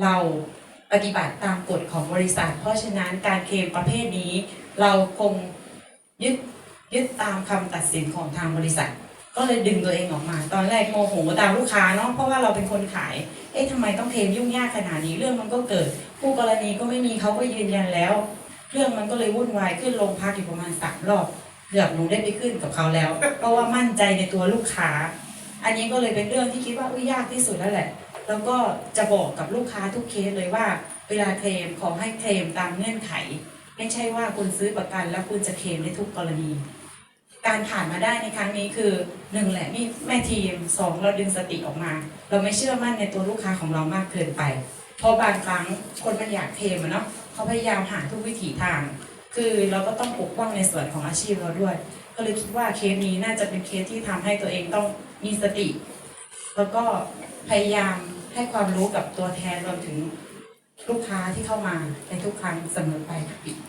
เราปฏิบัติตามกฎของบริษัท เพราะฉะนั้นการเคลมประเภทนี้ เราคงยึดยึดตามคำตัดสินของทางบริษัท ก็เลยดึงตัวเองออกมา ตอนแรกโมโหตามลูกค้าเนาะเพราะว่าเราเป็นคนขาย เอ๊ะทำไมต้องเคลมยุ่งยากขนาดนี้เรื่องมันก็เกิดผู้กรณีก็ไม่มีเขาก็ยืนยันแล้วเรื่องมันก็เลยวุ่นวายขึ้นโรงพักอยู่ประมาณสามรอบเกือบหนูได้ไปขึ้นกับเขาแล้ว เพราะว่ามั่นใจในตัวลูกค้า อันนี้ก็เลยเป็นเรื่องที่คิดว่าอุ้ยยากที่สุดแล้วแหละ แล้วก็จะบอกกับลูกค้าทุกเคสเลยว่า เวลาเคลมขอให้เคลมตามเงื่อนไข ไม่ใช่ว่าคุณซื้อประกัน แล้วคุณจะเคลมได้ทุกกรณี การผ่านมาได้ในครั้งนี้คือหนึ่งแหละนี่แม่ทีมสองเราดึงสติออกมา เราไม่เชื่อมั่นในตัวลูกค้าของเรามากเกินไปเพราะบางครั้งคนมันอยากเคลมอะเนาะเขาพยายามหาทุกวิถีทาง คือเราก็ต้องปกป้องในส่วนของอาชีพเราด้วย ก็เลยคิดว่าเคสนี้น่าจะเป็นเคสที่ทำให้ตัวเองต้องมีสติ แล้วก็พยายาม ให้ความรู้กับตัวแทนรวมถึงลูกค้าที่เข้ามาในทุกครั้งเสมอไปค่ะ